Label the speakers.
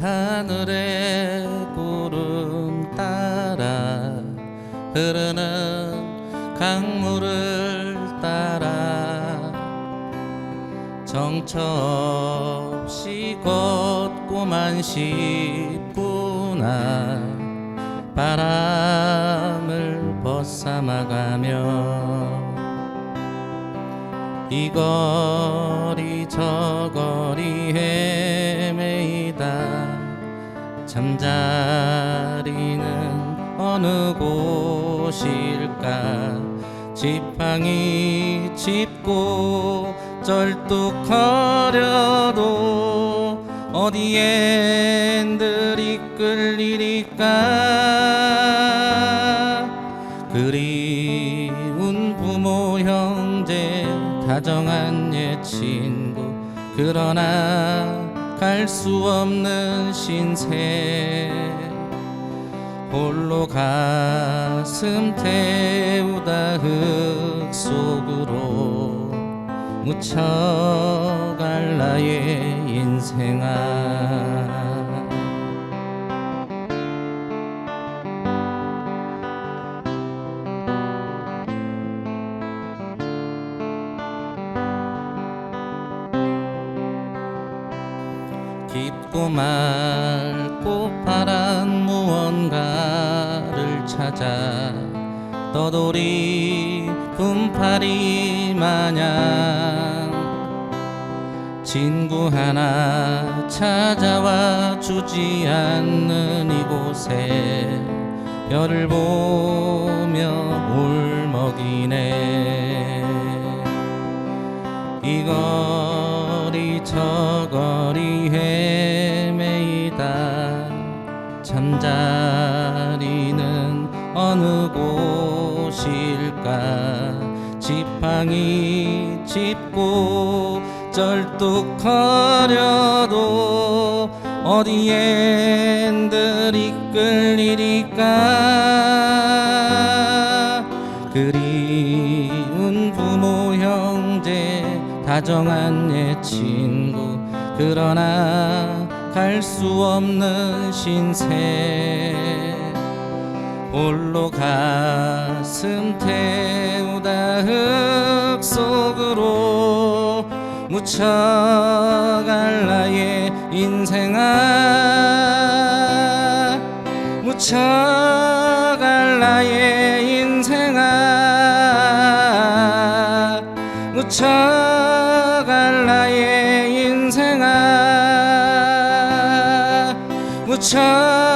Speaker 1: 하늘의 구름 따라 흐르는 강물을 따라 정처 없이 걷고만 싶구나. 바람을 벗삼아가며 이 거리 저 거리 헤 잠자리는 어느 곳일까? 지팡이 짚고 쩔뚝거려도 어디엔들 이끌 일일까? 그리운 부모 형제 다정한 옛 친구 그러나 갈 수 없는 신세. 홀로 가슴 태우다 흙 속으로 묻혀갈 나의 인생아 맑고 파란 무언가를 찾아 떠돌이 분파리 마냥 친구 하나 찾아와 주지 않는 이곳에 별을 보며 울먹이네. 이 거리 저 거리 헤매이다. 잠자리는 어느 곳일까? 지팡이 짚고 쩔뚝거려도 어디엔들 이끌 일일까 다정한 옛 친구. 그러나 갈 수 없는 신세. 홀로 가슴 태우다 흙 속으로 묻혀갈 나의 인생아. 묻혀갈 나의 인생아. 묻혀 车